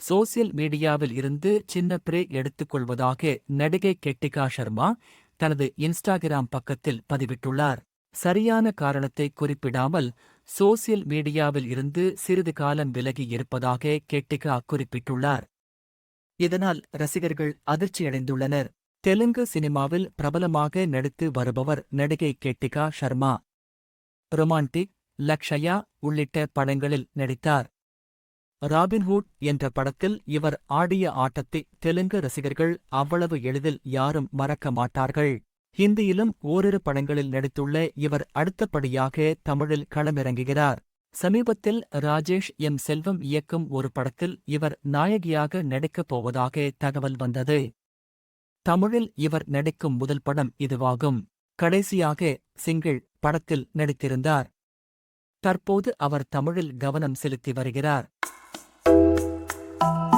Social மீடியாவில் இருந்து சின்ன பிரே எடுத்துக்கொள்வதாக நடிகை கெட்டிகா சர்மா தனது இன்ஸ்டாகிராம் பக்கத்தில் பதிவிட்டுள்ளார். சரியான காரணத்தை குறிப்பிடாமல் சோசியல் மீடியாவில் இருந்து சிறிது காலம் விலகி இருப்பதாக கெட்டிகா குறிப்பிட்டுள்ளார். இதனால் ரசிகர்கள் அதிர்ச்சியடைந்துள்ளனர் தெலுங்கு சினிமாவில் பிரபலமாக நடித்து வருபவர் நடிகை கெட்டிகா ஷர்மா. ரொமான்டிக் லக்ஷயா உள்ளிட்ட படங்களில் நடித்தார். ராபின்ஹுட் என்ற படத்தில் இவர் ஆடிய ஆட்டத்தை தெலுங்கு ரசிகர்கள் அவ்வளவு எளிதில் யாரும் மறக்க மாட்டார்கள். ஹிந்தியிலும் ஓரிரு படங்களில் நடித்துள்ள இவர் அடுத்தபடியாக தமிழில் களமிறங்குகிறார். சமீபத்தில் ராஜேஷ் எம் செல்வம் இயக்கும் ஒரு படத்தில் இவர் நாயகியாக நடிக்கப் போவதாக தகவல் வந்தது. தமிழில் இவர் நடிக்கும் முதல் படம் இதுவாகும். கடைசியாக சிங்கிள் படத்தில் நடித்திருந்தார். தற்போது அவர் தமிழில் கவனம் செலுத்தி வருகிறார்.